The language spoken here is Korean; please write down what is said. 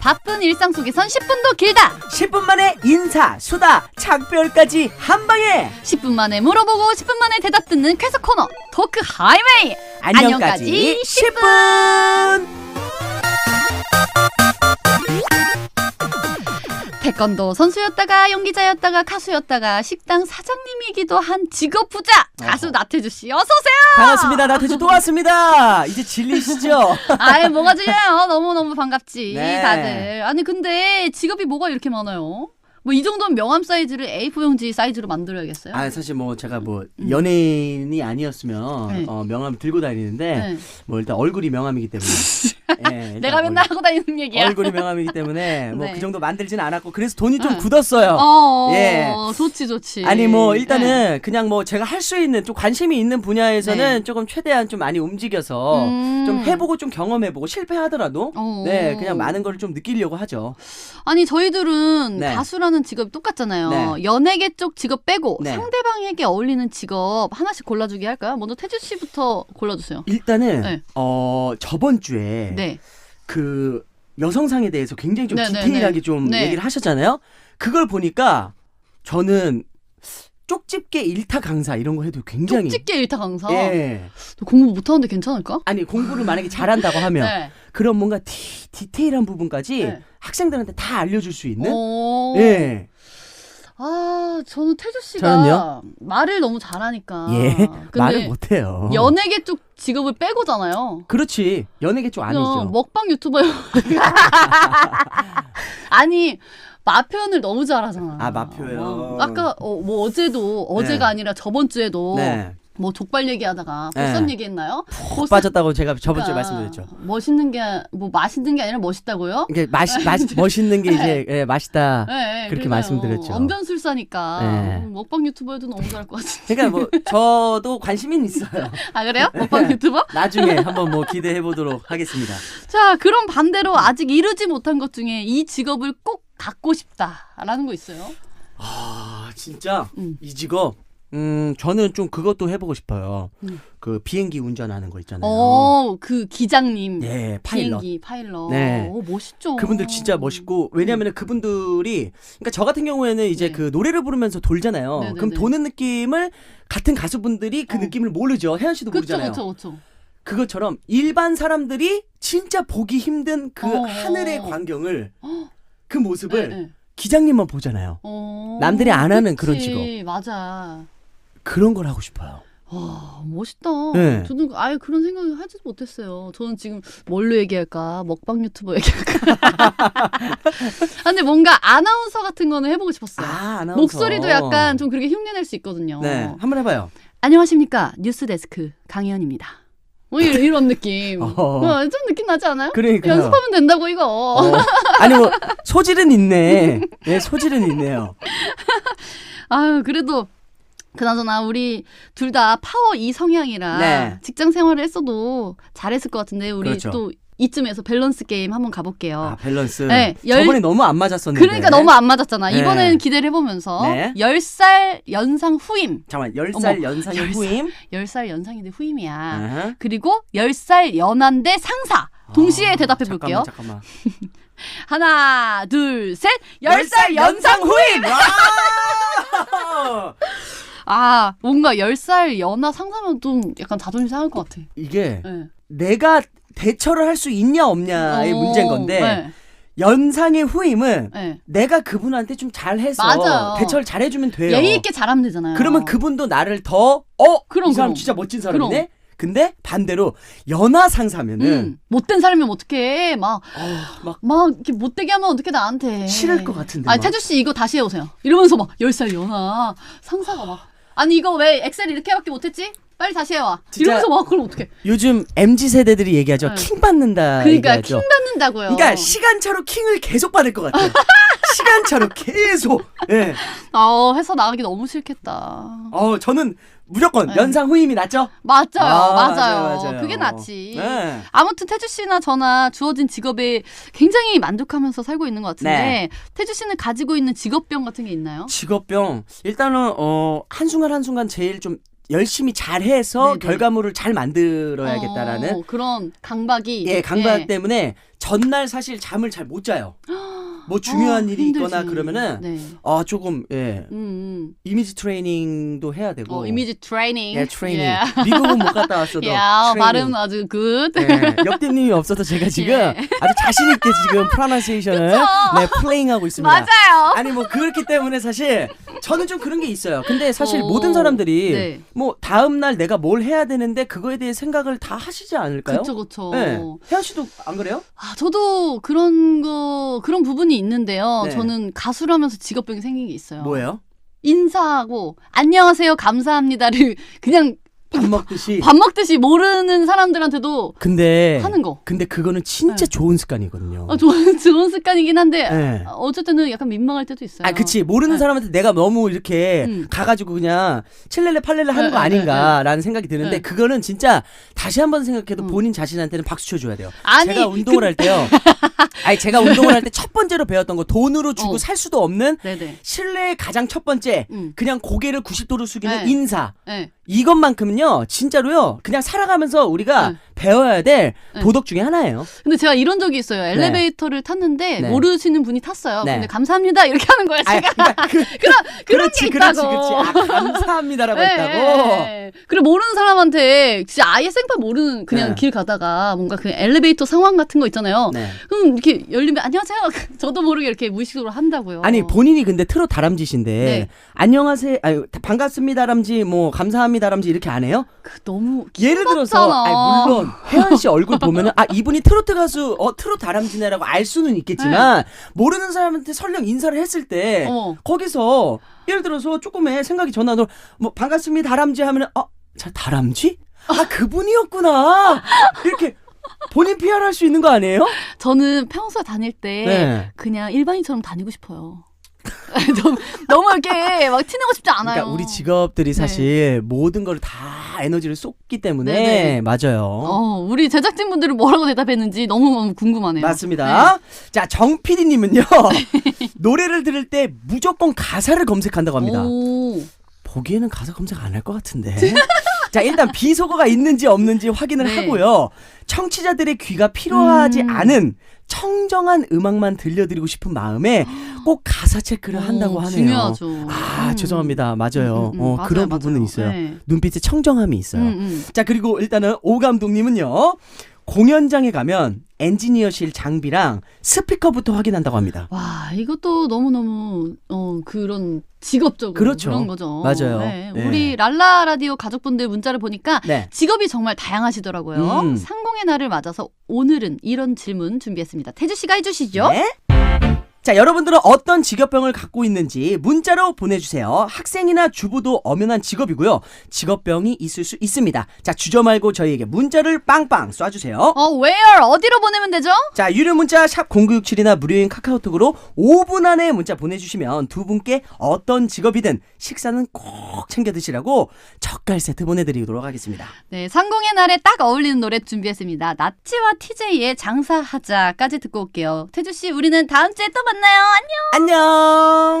바쁜 일상 속에선 10분도 길다. 10분 만에 인사, 수다, 작별까지 한 방에 10분 만에 물어보고 10분 만에 대답 듣는 쾌속 코너 토크 하이웨이. 안녕까지 안녕까지 10분. 태권도 선수였다가 연기자였다가 가수였다가 식당 사장님이기도 한 직업 부자 가수. 나태주 씨 어서 오세요. 반갑습니다. 나태주 또 왔습니다. 이제 질리시죠? 아이 뭐가 질려요? 너무 너무 반갑지 네. 다들. 아니 근데 직업이 뭐가 이렇게 많아요? 뭐 이 정도면 명함 사이즈를 A4 용지 사이즈로 만들어야겠어요? 아 사실 뭐 제가 뭐 연예인이 아니었으면 네. 어, 명함 들고 다니는데 네. 뭐 일단 얼굴이 명함이기 때문에 예, 일단 내가 맨날 하고 다니는 얘기야. 얼굴이 명함이기 때문에 뭐 네. 그 정도 만들진 않았고 그래서 돈이 좀 응. 굳었어요. 어, 예. 좋지 좋지. 아니 뭐 네. 일단은 그냥 뭐 제가 할 수 있는 좀 관심이 있는 분야에서는 네. 조금 최대한 좀 많이 움직여서 음. 좀 해보고 좀 경험해보고 실패하더라도 어. 네 그냥 많은 걸 좀 느끼려고 하죠. 아니 저희들은 네. 가수라는 직업이 똑같잖아요. 네. 연예계 쪽 직업 빼고 네. 상대방에게 어울리는 직업 하나씩 골라주기 할까요? 먼저 태주 씨부터 골라주세요. 일단은 네. 어 저번 주에 네. 그 여성상에 대해서 굉장히 좀 네, 네, 디테일하게 네. 좀 네. 얘기를 하셨잖아요. 그걸 보니까 저는 쪽집게 일타 강사 이런 거 해도 굉장히 쪽집게 일타 강사. 예. 너 공부 못하는데 괜찮을까? 아니 공부를 만약에 잘한다고 하면 네. 그런 뭔가 디, 디테일한 부분까지 네. 학생들한테 다 알려줄 수 있는 오. 예. 아 저는 태주 씨가 저는요? 말을 너무 잘하니까. 예. 근데 말을 못해요. 연예계 쪽 직업을 빼고잖아요. 그렇지. 연예계 쪽 아니죠. 먹방 유튜버. 아니 맛 표현을 너무 잘하잖아. 아, 맛 표현. 어, 아까 어, 뭐 어제도 어제가 네. 아니라 저번 주에도 네. 뭐 족발 얘기하다가 네. 보쌈 얘기했나요? 푹 빠졌다고 제가 저번 주에 그러니까 말씀드렸죠. 멋있는 게 뭐 맛있는 게 아니라 멋있다고요? 이게 맛 맛, 멋있는 게 이제 예, 맛있다. 네, 그렇게 그러니까요. 말씀드렸죠. 언변술사니까 네. 먹방 유튜버에도 너무 잘할 것 같은데. 그러니까 뭐 저도 관심은 있어요. 아 그래요? 먹방 유튜버? 나중에 한번 뭐 기대해 보도록 하겠습니다. 자 그럼 반대로 아직 이루지 못한 것 중에 이 직업을 꼭 갖고 싶다라는 거 있어요? 아 진짜 음. 이 직업 음 저는 좀 그것도 해보고 싶어요. 음. 그 비행기 운전하는 거 있잖아요. 어, 그 기장님. 예 파일럿. 비행기 파일럿. 네. 오, 멋있죠. 그분들 진짜 멋있고 왜냐하면 그분들이 그러니까 저 같은 경우에는 이제 네. 그 노래를 부르면서 돌잖아요. 네네네. 그럼 도는 느낌을 같은 가수분들이 그 어. 느낌을 모르죠. 혜연 씨도 그쵸, 모르잖아요. 그쵸, 그쵸. 그것처럼 일반 사람들이 진짜 보기 힘든 그 어. 하늘의 광경을 어. 그 모습을 네, 네. 기장님만 보잖아요. 어, 남들이 안 하는 그런 그치, 직업. 맞아. 그런 걸 하고 싶어요. 와, 멋있다. 네. 저는 아예 그런 생각을 하지도 못했어요. 저는 지금 뭘로 얘기할까? 먹방 유튜버 얘기할까? 아, 근데 뭔가 아나운서 같은 거는 해보고 싶었어요. 아, 아나운서. 목소리도 약간 좀 그렇게 흉내낼 수 있거든요. 네, 한번 해봐요. 안녕하십니까. 뉴스데스크 강희연입니다. 뭐 이런, 이런 느낌. 어. 어, 좀 느낌 나지 않아요? 그러니까요. 연습하면 된다고 이거. 어. 아니 뭐 소질은 있네. 네, 소질은 있네요. 아유 그래도 그나저나 우리 둘 다 파워 이 성향이라 네. 직장 생활을 했어도 잘했을 것 같은데 우리 그렇죠. 또 이쯤에서 밸런스 게임 한번 가볼게요. 아 밸런스. 네, 열- 저번에 너무 안 맞았었는데. 그러니까 너무 안 맞았잖아. 네. 이번에는 기대를 해보면서 네. 10살 연상 후임. 잠깐만 10살 어머, 연상의 열 살. 후임. 10살 연상인데 후임이야. 아하. 그리고 10살 연한데 상사. 동시에 아, 대답해 볼게요. 잠깐만, 잠깐만. 하나, 둘, 셋. 10살 연상 후임. 와! 아, 뭔가 10살 연하 상사면 좀 약간 자존심 상할 것 같아. 이게 네. 내가 대처를 할 수 있냐 없냐의 어, 문제인 건데 네. 연상의 후임은 네. 내가 그분한테 좀 잘해서 맞아요. 대처를 잘해주면 돼요. 예의 있게 잘하면 되잖아요. 그러면 그분도 나를 더 어? 그럼, 이 사람 그럼. 진짜 멋진 사람이네? 그럼. 근데 반대로 연하 상사면은 음, 못된 사람이면 어떡해. 막, 어, 막 막, 이렇게 못되게 하면 어떻게 나한테. 싫을 것 같은데 아니, 막. 태주 씨 이거 다시 해오세요. 이러면서 막, 10살 연하. 상사가 막. 아니, 이거 왜 엑셀 이렇게밖에 못했지? 빨리 다시 해와. 진짜- 이러면서 막, 그럼 어떡해. 요즘 MZ 세대들이 얘기하죠. 네. 킹 받는다. 그러니까, 킹 얘기하죠. 받는다고요. 그러니까 시간차로 킹을 계속 받을 것 같아. 시간차로 계속. 예. 어, 회사 나가기 너무 싫겠다. 어 저는 무조건 네. 연상 후임이 낫죠. 맞아요. 아, 맞아요. 맞아요, 맞아요. 그게 낫지. 네. 아무튼 태주 씨나 저나 주어진 직업에 굉장히 만족하면서 살고 있는 것 같은데 네. 태주 씨는 가지고 있는 직업병 같은 게 있나요? 직업병 일단은 어 한순간 한순간 제일 좀 열심히 잘해서 네네. 결과물을 잘 만들어야겠다라는 어, 그런 강박이 예 강박 예. 때문에 전날 사실 잠을 잘 못 자요. 뭐 중요한 어, 일이 있거나 힘들지. 그러면은 네. 아 조금 예 음, 음. 이미지 트레이닝도 해야 되고 어, 이미지 트레이닝. 예 트레이닝 예. 미국은 못 갔다 왔어도 야, 트레이닝. 발음 아주 굿. 예, 역대님이 없어서 제가 지금 예. 아주 자신 있게 지금 프로나세이션을 네 플레잉하고 있습니다. 맞아요. 아니 뭐 그렇기 때문에 사실 저는 좀 그런 게 있어요. 근데 사실 어, 모든 사람들이 네. 뭐 다음 날 내가 뭘 해야 되는데 그거에 대해 생각을 다 하시지 않을까요? 그쵸, 그쵸. 네. 혜연 씨도 안 그래요? 아, 저도 그런 거, 그런 부분이 있는데요. 네. 저는 가수라면서 직업병이 생긴 게 있어요. 뭐예요? 인사하고, 안녕하세요, 감사합니다를 그냥 밥 먹듯이. 밥 먹듯이 모르는 사람들한테도 근데 하는 거. 근데 그거는 진짜 네. 좋은 습관이거든요. 아, 좋은, 좋은 습관이긴 한데, 네. 어쩔 때는 약간 민망할 때도 있어요. 아, 그치. 모르는 네. 사람한테 내가 너무 이렇게 음. 가가지고 그냥 칠렐레 팔렐레 하는 네, 거 네, 아닌가라는 생각이 드는데 네. 그거는 진짜 다시 한번 생각해도 음. 본인 자신한테는 박수 쳐줘야 돼요. 아니, 제가 운동을 할 때요. 아니, 제가 운동을 할 때 첫 번째로 배웠던 거 돈으로 주고 어. 살 수도 없는 네네. 실내의 가장 첫 번째 음. 그냥 고개를 90도로 숙이는 네. 인사. 네. 이것만큼은요, 진짜로요, 그냥 살아가면서 우리가 네. 배워야 될 네. 도덕 중에 하나예요. 근데 제가 이런 적이 있어요. 엘리베이터를 탔는데 네. 모르시는 분이 탔어요. 네. 근데 감사합니다 이렇게 하는 거예요. 아, 제가. 그러니까 그, 그런 그렇지, 게 그렇지, 있다고. 그렇지. 아, 감사합니다라고 네, 했다고. 네. 그리고 모르는 사람한테 진짜 아예 생판 모르는 그냥 네. 길 가다가 뭔가 그 엘리베이터 상황 같은 거 있잖아요. 네. 그럼 이렇게 열리면 안녕하세요. 저도 모르게 이렇게 무의식적으로 한다고요. 아니 본인이 근데 트롯 다람쥐신데 네. 안녕하세요, 아니, 반갑습니다람쥐, 뭐 감사합니다람쥐 이렇게 안 해요? 그 너무 예를 들어서. 아니, 물론 혜연 씨 얼굴 보면은 아 이분이 트로트 가수, 어 트롯 다람쥐네라고 알 수는 있겠지만 모르는 사람한테 설령 인사를 했을 때 네. 어머. 거기서 예를 들어서 조금의 생각이 전화도 뭐 반갑습니다 다람쥐 하면은 어자 다람쥐? 아 그분이었구나 이렇게 본인 PR 할 수 있는 거 아니에요? 저는 평소에 다닐 때 네. 그냥 일반인처럼 다니고 싶어요. 좀 너무 이렇게 막 티내고 싶지 않아요. 그러니까 우리 직업들이 사실 모든 걸 다 에너지를 쏟기 때문에 네네. 맞아요. 어, 우리 제작진분들은 뭐라고 대답했는지 너무 너무 궁금하네요. 맞습니다. 자, 정 PD님은요, 노래를 들을 때 무조건 가사를 검색한다고 합니다. 오. 보기에는 가사 검색 안 할 것 같은데. 자, 일단 비속어가 있는지 없는지 확인을 네. 하고요. 청취자들의 귀가 필요하지 음. 않은 청정한 음악만 들려드리고 싶은 마음에 꼭 가사 체크를 한다고 오, 하네요. 중요하죠. 아, 음. 죄송합니다. 맞아요. 음, 음, 음. 어, 맞아요, 그런 맞아요. 부분은 있어요. 네. 눈빛에 청정함이 있어요. 음, 음. 자 그리고 일단은 오 감독님은요 공연장에 가면 엔지니어실 장비랑 스피커부터 확인한다고 합니다. 와, 이것도 너무 너무, 어, 그런 직업적으로 그렇죠. 런 거죠. 맞아요. 네. 네. 우리 랄라 라디오 가족분들 문자를 보니까 네. 직업이 정말 다양하시더라고요. 음. 상공의 날을 맞아서 오늘은 이런 질문 준비했습니다. 태주 씨가 해주시죠. 네. 자 여러분들은 어떤 직업병을 갖고 있는지 문자로 보내주세요. 학생이나 주부도 엄연한 직업이고요. 직업병이 있을 수 있습니다. 자 주저 말고 저희에게 문자를 빵빵 쏴주세요. 어, where? 어디로 보내면 되죠? 자 유료 문자 샵 #0967이나 무료인 카카오톡으로 5분 안에 문자 보내주시면 두 분께 어떤 직업이든 식사는 꼭 챙겨 드시라고 젓갈 세트 보내드리도록 하겠습니다. 네, 상공의 날에 딱 어울리는 노래 준비했습니다. 나치와 TJ의 장사하자까지 듣고 올게요. 태주 씨, 우리는 다음 주에 또 만나요. 안녕. 안녕.